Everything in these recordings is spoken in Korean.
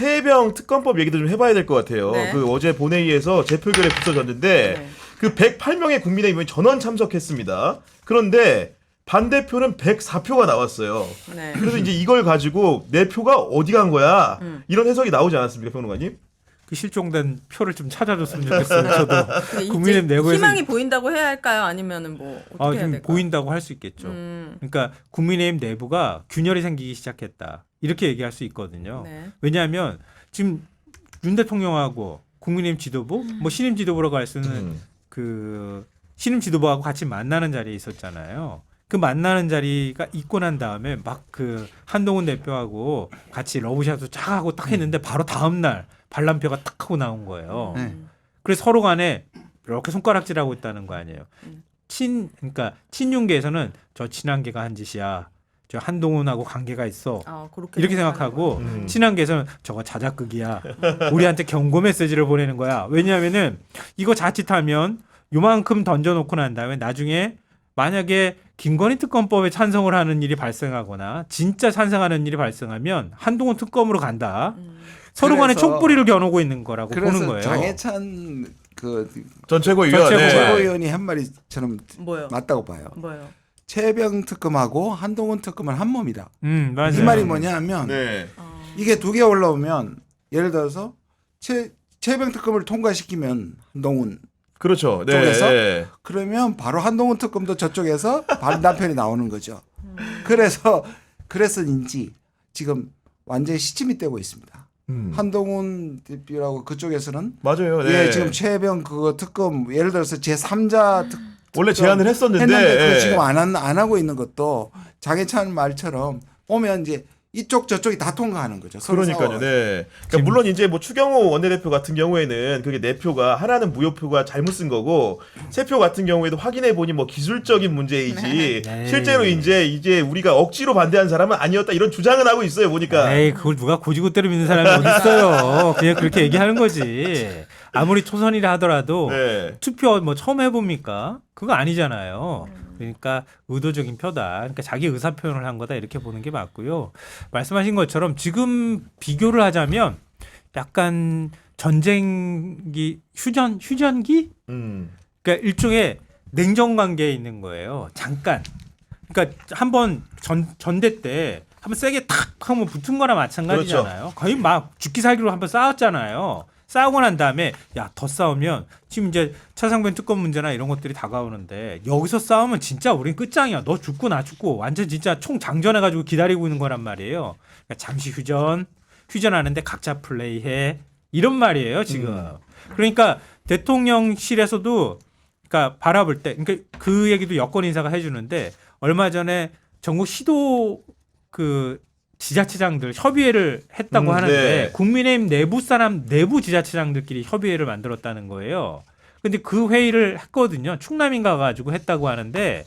최혜병 특검법 얘기도 좀 해봐야 될 것 같아요. 네. 그 어제 본회의에서 재표결에 붙어졌는데 네. 그 108명의 국민의힘이 전원 참석했습니다. 그런데 반대표는 104표가 나왔어요. 네. 그래서 이제 이걸 가지고 내 표가 어디 간 거야? 음. 이런 해석이 나오지 않았습니까, 평론가님? 그 실종된 표를 좀 찾아줬으면 좋겠어요. 저도 근데 이제 국민의힘 내부에서 희망이 보인다고 해야 할까요? 아니면은 뭐 어떻게 아, 해야 좀 될까요? 보인다고 할 수 있겠죠. 음, 그러니까 국민의힘 내부가 균열이 생기기 시작했다. 이렇게 얘기할 수 있거든요. 네. 왜냐하면 지금 윤 대통령하고 국민의힘 지도부, 뭐 신임 지도부라고 할 수는 음. 그 신임 지도부하고 같이 만나는 자리에 있었잖아요. 그 만나는 자리가 있고 난 다음에 막 그 한동훈 대표하고 같이 러브샷도 쫙 하고 딱 했는데 바로 다음 날 반란표가 딱 하고 나온 거예요. 네. 그래서 서로 간에 이렇게 손가락질하고 있다는 거 아니에요. 음. 친 그러니까 친윤계에서는 저 친한계가 한 짓이야. 저 한동훈하고 관계가 있어. 아, 그렇게 이렇게 생각하고 음. 친한계에서는 저거 자작극이야. 우리한테 경고 메시지를 보내는 거야. 왜냐하면은 이거 자칫하면 요만큼 던져놓고 난 다음에 나중에 만약에 김건희 특검법에 찬성을 하는 일이 발생하거나 진짜 찬성하는 일이 발생하면 한동훈 특검으로 간다. 음. 서로 간에 촛불이를 겨누고 있는 거라고 보는 그래서 거예요. 장해찬 그전 최고위원. 전 네. 최고위원. 최고위원이 한 말이 저는 뭐요? 맞다고 봐요. 뭐요? 최병 특검하고 한동훈 특검은 한 몸이다. 음, 맞아요. 이 말이 뭐냐면 네. 어, 이게 두 개 올라오면 예를 들어서 최 최병 특검을 통과시키면 한동훈 그렇죠. 네. 쪽에서? 네. 그러면 바로 한동훈 특검도 저쪽에서 반단편이 나오는 거죠. 음. 그래서 그래서인지 지금 완전히 시침이 떼고 있습니다. 음. 한동훈 대표라고 그쪽에서는 맞아요. 네. 예 지금 최병 그거 특검 예를 들어서 제 3자 특 원래 제안을 했었는데 했는데 그 예. 지금 안, 한- 안 하고 있는 것도 장해찬 말처럼 오면 이제 이쪽 저쪽이 다 통과하는 거죠. 그러니까요. 네. 그러니까 물론 이제 뭐 추경호 원내대표 같은 경우에는 그게 내 표가 하나는 무효표가 잘못 쓴 거고 세 표 같은 경우에도 확인해 보니 뭐 기술적인 문제이지 네. 실제로 이제 이제 우리가 억지로 반대한 사람은 아니었다 이런 주장은 하고 있어요. 보니까. 에이, 그걸 누가 고지고대로 믿는 사람이 어디 있어요? 그냥 그렇게 얘기하는 거지. 아무리 초선이라 하더라도 네. 투표 뭐 처음 해봅니까? 그거 아니잖아요. 그러니까 의도적인 표다. 그러니까 자기 의사 표현을 한 거다 이렇게 보는 게 맞고요. 말씀하신 것처럼 지금 비교를 하자면 약간 전쟁기 휴전 휴전기? 음. 그러니까 일종의 냉정 관계에 있는 거예요. 잠깐. 그러니까 한 번 전 전대 때 한번 세게 탁 하면 붙은 거나 마찬가지잖아요. 거의 막 죽기 살기로 한번 싸웠잖아요. 싸우고 난 다음에 야 더 싸우면 지금 이제 차상변 특검 문제나 이런 것들이 다가오는데 여기서 싸우면 진짜 우린 끝장이야. 너 죽고 나 죽고 완전 진짜 총 장전해 가지고 기다리고 있는 거란 말이에요. 그러니까 잠시 휴전, 휴전하는데 각자 플레이해 이런 말이에요 지금. 그러니까 대통령실에서도 그러니까 바라볼 때 그러니까 그 얘기도 여권 인사가 해주는데 얼마 전에 전국 시도 그 지자체장들 협의회를 했다고 음, 하는데 네. 국민의힘 내부 사람 내부 지자체장들끼리 협의회를 만들었다는 거예요. 근데 그 회의를 했거든요. 충남인가 가지고 했다고 하는데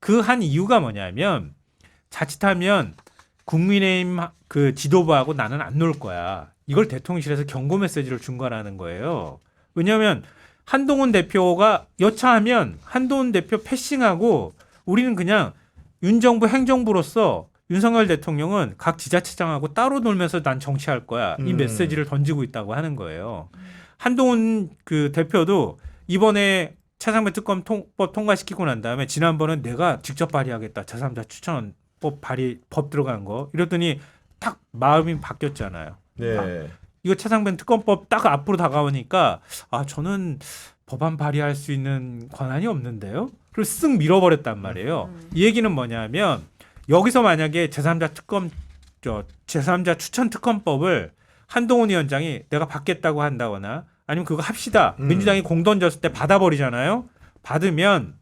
그 한 이유가 뭐냐면 자칫하면 국민의힘 그 지도부하고 나는 안 놀 거야. 이걸 대통령실에서 경고 메시지를 준 거라는 거예요. 왜냐하면 한동훈 대표가 여차하면 한동훈 대표 패싱하고 우리는 그냥 윤 정부 행정부로서 윤석열 대통령은 각 지자체장하고 따로 놀면서 난 정치할 거야. 이 음. 메시지를 던지고 있다고 하는 거예요. 한동훈 그 대표도 이번에 차상배 특검법 통과시키고 난 다음에 지난번은 내가 직접 발의하겠다. 제3자 추천법 발의 법 들어간 거 이랬더니 탁 마음이 바뀌었잖아요. 네. 이거 차상변 특검법 딱 앞으로 다가오니까 아 저는 법안 발의할 수 있는 권한이 없는데요. 그리고 쓱 밀어버렸단 말이에요. 이 얘기는 뭐냐면 여기서 만약에 제3자 특검 저 제3자 추천 특검법을 한동훈 위원장이 내가 받겠다고 한다거나 아니면 그거 합시다. 음. 민주당이 공 던졌을 때 받아버리잖아요. 받으면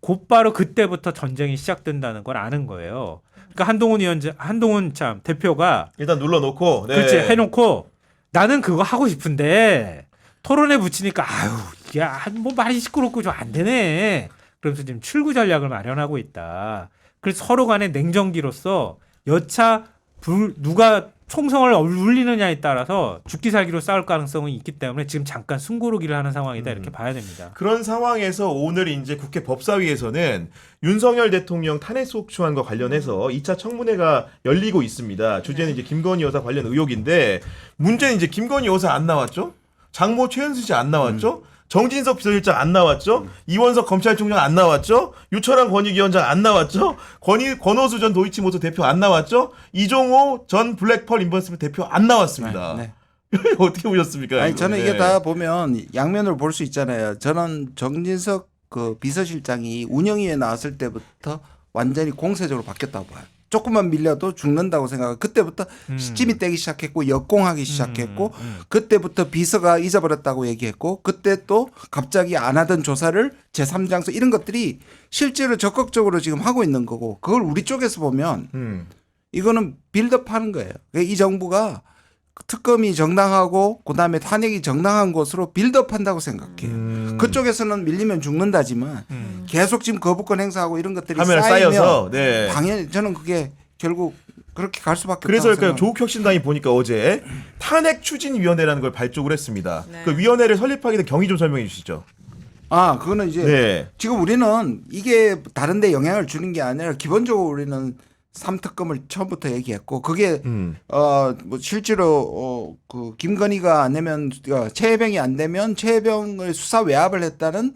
곧바로 그때부터 전쟁이 시작된다는 걸 아는 거예요. 그러니까 한동훈 위원장 한동훈 참 대표가 일단 눌러놓고. 네. 그렇지 해놓고 나는 그거 하고 싶은데 토론에 붙이니까 아유 이게 아, 뭐 말이 시끄럽고 좀 안 되네. 그러면서 지금 출구 전략을 마련하고 있다. 그래서 서로 간의 냉정기로서 여차 불, 누가 총성을 울리느냐에 따라서 죽기 살기로 싸울 가능성이 있기 때문에 지금 잠깐 숨고르기를 하는 상황이다 이렇게 봐야 됩니다. 그런 상황에서 오늘 이제 국회 법사위에서는 윤석열 대통령 탄핵 소추안과 관련해서 2차 청문회가 열리고 있습니다. 주제는 이제 김건희 여사 관련 의혹인데 문제는 이제 김건희 여사 안 나왔죠? 장모 최은수 씨 안 나왔죠? 정진석 비서실장 안 나왔죠? 이원석 검찰총장 안 나왔죠? 유철한 권익위원장 안 나왔죠? 권희, 권호수 전 도이치모터 대표 안 나왔죠? 이종호 전 블랙펄 인버스먼트 대표 안 나왔습니다. 네. 어떻게 보셨습니까? 아니? 저는 이게 네. 다 보면 양면으로 볼 수 있잖아요. 저는 정진석 그 비서실장이 운영위에 나왔을 때부터 완전히 공세적으로 바뀌었다고 봐요. 조금만 밀려도 죽는다고 생각하고 그때부터 음. 시침이 떼기 시작했고 역공하기 시작했고 음, 음. 그때부터 비서가 잊어버렸다고 얘기했고 그때 또 갑자기 안 하던 조사를 제3장소 이런 것들이 실제로 적극적으로 지금 하고 있는 거고 그걸 우리 쪽에서 보면 음. 이거는 빌드업 하는 거예요. 그러니까 이 정부가 특검이 정당하고 그다음에 탄핵이 정당한 것으로 빌드업한다고 생각해요. 음. 그쪽에서는 밀리면 죽는다지만 음. 계속 지금 거부권 행사하고 이런 것들이 쌓이면 쌓여서 네. 당연히 저는 그게 결국 그렇게 갈 수밖에 그래서 그러니까. 조국혁신당이 보니까 어제 탄핵 추진위원회라는 걸 발족을 했습니다. 네. 그 위원회를 설립하게 된 경위 좀 설명해 주시죠. 아 그거는 이제 네. 지금 우리는 이게 다른데 영향을 주는 게 아니라 기본적으로 우리는 삼특검을 처음부터 얘기했고 그게 음. 어뭐 실제로 어그 김건희가 안 되면 어, 최혜병이 안 되면 최혜병을 수사 외압을 했다는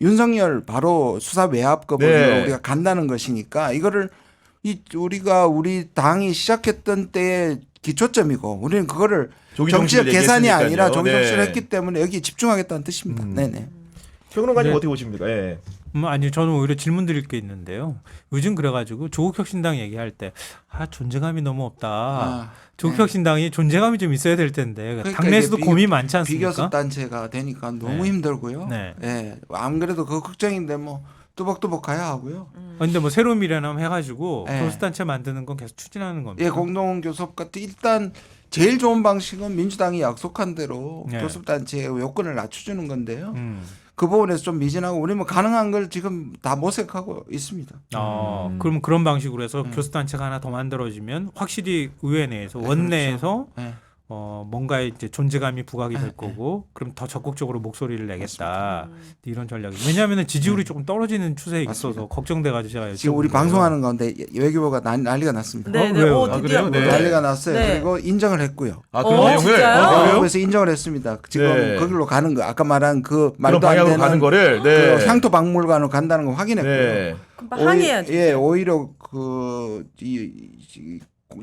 윤석열 바로 수사 외압급으로 네. 우리가 간다는 것이니까 이거를 이 우리가 우리 당이 시작했던 때의 기초점이고 우리는 그거를 정치적 계산이 아니라 얘기했으니까요. 정치 정치를 네. 했기 때문에 여기 집중하겠다는 뜻입니다. 음. 네네. 평론가님 네. 어떻게 보십니까? 예. 음, 아니 저는 오히려 질문 드릴 게 있는데요. 요즘 그래가지고 조국혁신당 얘기할 때 아 존재감이 너무 없다. 아, 조국혁신당이 존재감이 좀 있어야 될 텐데 그러니까 당내에서도 비교- 고민이 많지 않습니까? 비교섭 단체가 되니까 너무 네. 힘들고요. 네. 예. 안 그래도 그 걱정인데 뭐 뚜벅뚜벅 가야 하고요. 아, 근데 뭐 새로운 미래남 해가지고 네. 교수단체 만드는 건 계속 추진하는 겁니다. 예, 공동 교섭 같은 일단 제일 좋은 방식은 민주당이 약속한 대로 네. 교섭 단체의 요건을 낮춰주는 건데요. 음. 그 부분에서 좀 미진하고 우리 뭐 가능한 걸 지금 다 모색하고 있습니다. 어, 음. 그럼 그런 방식으로 해서 음. 교수단체가 하나 더 만들어지면 확실히 의회 내에서 네, 원내에서 예. 어, 뭔가 이제 존재감이 부각이 될 네, 거고 그럼 더 적극적으로 목소리를 내겠다 음. 이런 전략이 왜냐하면 지지율이 조금 떨어지는 추세에 있어서 맞습니다. 걱정돼가지고 제가 지금 우리. 방송하는 가운데 외교부가 난, 난리가 났습니다. 네, 어, 네. 왜요? 오, 아. 그래요? 네. 난리가 났어요. 네. 그리고 인정을 했고요. 아 그런 어, 내용을? 아, 그래요? 그래서 인정을 했습니다. 지금 네. 거기로 가는 거 아까 말한 그 말도 안 되는 가는 거를 그 네. 향토 박물관으로 간다는 거 확인했고요. 네. 오히, 예, 오히려 그이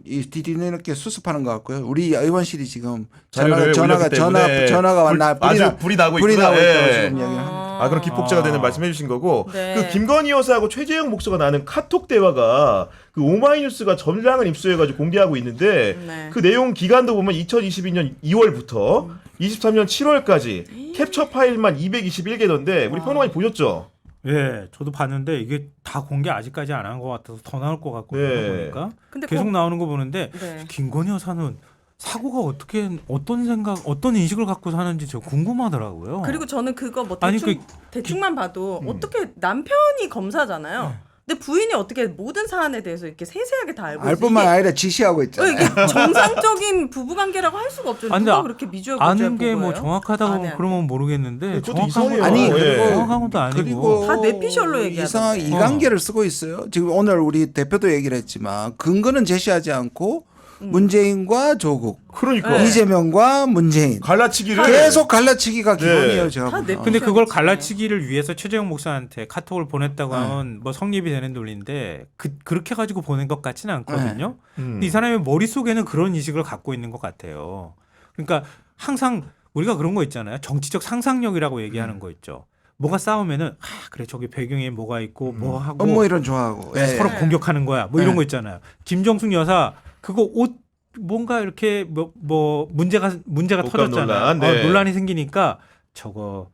이 뒤늦게 수습하는 것 같고요. 우리 의원실이 지금 자료를 전화가 전화 전화가 불- 왔나 아주 불이 나고 불이 있구나. 나고 있다고 예. 지금 이야기합니다. 아 그런 기폭제가 되는 아. 말씀해 주신 거고 네. 그 김건희 여사하고 최재형 목사가 나는 카톡 대화가 그 오마이뉴스가 전량을 입수해가지고 공개하고 있는데 네. 그 내용 기간도 보면 2022년 2월부터 음. 23년 7월까지 캡처 파일만 221개던데 우리 와. 평론가님 보셨죠? 예, 저도 봤는데 이게 다 공개 아직까지 안 한 것 같아서 더 나올 것 같고 네. 보니까 근데 계속 꼭- 나오는 거 보는데 네. 김건희 여사는 사고가 어떻게 어떤 생각 어떤 인식을 갖고 사는지 저 궁금하더라고요. 그리고 저는 그거 뭐 아니, 대충 대충만 봐도 음. 어떻게 남편이 검사잖아요. 근데 부인이 어떻게 모든 사안에 대해서 이렇게 세세하게 다 알고 알 있어. 뿐만 아니라 지시하고 어, 있잖아요. 이게 정상적인 부부 관계라고 할 수가 없죠. 아, 근데 누가 아- 그렇게 미주어 아는 게 뭐? 정확하다고 아, 네. 그러면 모르겠는데 그것도 정확한 이상해요. 건 아니 예. 그리고 정확한 것도 아니고 그리고 다 뇌피셜로 얘기하던데. 이상하게 이관계를 쓰고 있어요. 지금 오늘 우리 대표도 얘기를 했지만 근거는 제시하지 않고 음. 문재인과 조국, 그러니까 네. 이재명과 문재인 갈라치기를 계속 갈라치기가 네. 기본이에요. 제가 다 보면. 내- 근데 그걸. 갈라치기를 위해서 최재형 목사한테 카톡을 보냈다고 네. 하면 뭐 성립이 되는 논리인데 그 그렇게 가지고 보낸 것 같지는 않거든요. 음. 근데 이 사람의 머릿속에는 그런 인식을 갖고 있는 것 같아요. 그러니까 항상 우리가 그런 거 있잖아요. 정치적 상상력이라고 얘기하는 거 있죠. 뭐가 싸우면은 아 그래 저기 배경에 뭐가 있고 뭐 하고 업무 이런 좋아하고 네, 예. 서로 네. 공격하는 거야. 뭐 이런 네. 거 있잖아요. 김정숙 여사 그거 옷 뭔가 이렇게 뭐, 뭐 문제가 문제가 옷감 터졌잖아요. 논란, 네. 어, 논란이 생기니까 저거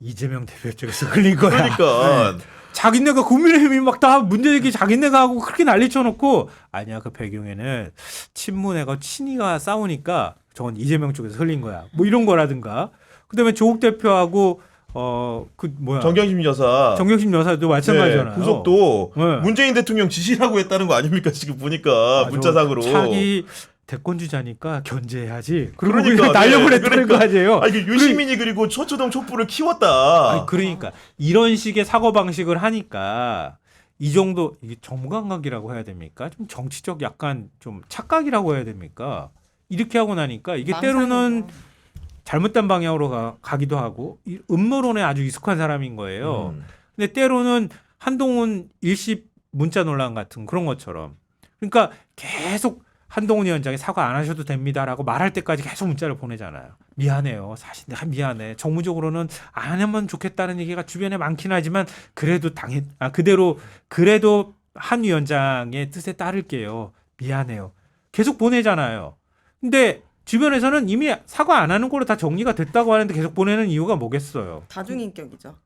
이재명 대표 쪽에서 흘린 거야. 그러니까 자기네가 국민의힘이 막 다 문제 제기 자기네가 하고 그렇게 난리 쳐놓고 아니야 그 배경에는 친문회가 친이가 싸우니까 저건 이재명 쪽에서 흘린 거야. 뭐 이런 거라든가. 그다음에 조국 대표하고 어 그 뭐야 정경심 여사 정경심 여사도 마찬가지잖아요. 네, 구속도 네. 문재인 대통령 지시라고 했다는 거 아닙니까 지금 보니까 아주 문자상으로 자기 대권 주자니까 견제해야지. 그러니까, 날려고 네, 그러니까. 거 아니에요. 아 이게 유시민이 그리 고 초초동 촛불을 키웠다. 아니, 그러니까 이런 식의 사고 방식을 하니까 이 정도 이게 정감각이라고 해야 됩니까? 좀 정치적 약간 좀 착각이라고 해야 됩니까? 이렇게 하고 나니까 이게 때로는 잘못된 방향으로 가, 가기도 하고 이 음모론에 아주 익숙한 사람인 거예요. 음. 근데 때로는 한동훈 일시 문자 논란 같은 그런 것처럼 그러니까 계속 한동훈 위원장이 사과 안 하셔도 됩니다라고 말할 때까지 계속 문자를 보내잖아요. 미안해요. 사실 내가 미안해. 정무적으로는 안 하면 좋겠다는 얘기가 주변에 많긴 하지만 그래도 당연 아 그대로 그래도 한 위원장의 뜻에 따를게요. 미안해요. 계속 보내잖아요. 근데 주변에서는 이미 사과 안 하는 걸로 다 정리가 됐다고 하는데 계속 보내는 이유가 뭐겠어요? 다중인격이죠.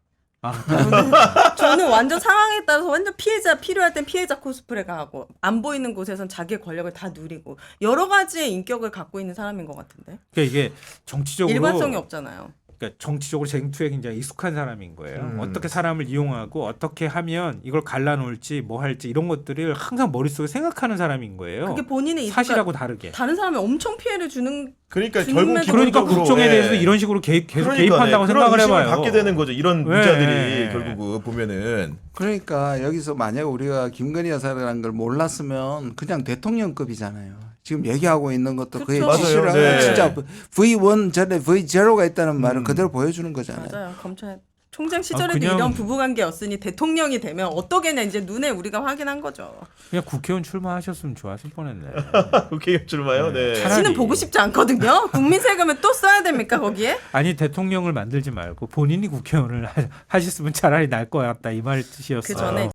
아, 저는, 저는 완전 상황에 따라서 완전 피해자 필요할 땐 피해자 코스프레가 하고 안 보이는 곳에선 자기 의 권력을 다 누리고 여러 가지의 인격을 갖고 있는 사람인 것 같은데 그러니까 이게 정치적으로 일관성이 없잖아요. 그러니까 정치적으로 쟁투에 굉장히 익숙한 사람인 거예요. 음. 어떻게 사람을 이용하고 어떻게 하면 이걸 갈라놓을지 뭐 할지 이런 것들을 항상 머릿속에 생각하는 사람인 거예요. 그게 본인의 사실하고 다르게. 다른 사람이 엄청 피해를 주는 그러니까 결국 그러니까 국정에 예. 대해서 이런 식으로 개입, 계속 그러니까, 개입한다고 네, 생각을 해봐요. 갖게 되는 거죠. 이런 네. 문자들이 결국 보면은 그러니까 여기서 만약 우리가 김건희 여사라는 걸 몰랐으면 그냥 대통령급이잖아요. 지금 얘기하고 있는 것도 그의 그쵸. 지시를 맞아요. 네. 진짜 V1 전에 V0가 있다는 말을 음. 그대로 보여주는 거잖아요. 맞아요. 검찰 총장 시절에도 그냥- 이런 부부관계였으니 대통령이 되면 어떻게냐 이제 눈에 우리가 확인한 거죠. 그냥 국회의원 출마하셨으면 좋았을 뻔했네. 국회 출마요. 네. 차라리- 다시는 보고 싶지 않거든요. 국민 세금을 또 써야 됩니까 거기에? 아니 대통령을 만들지 말고 본인이 국회의원을 하- 하셨으면 차라리 날 것 같다 이 말 뜻이었어요. 그 전에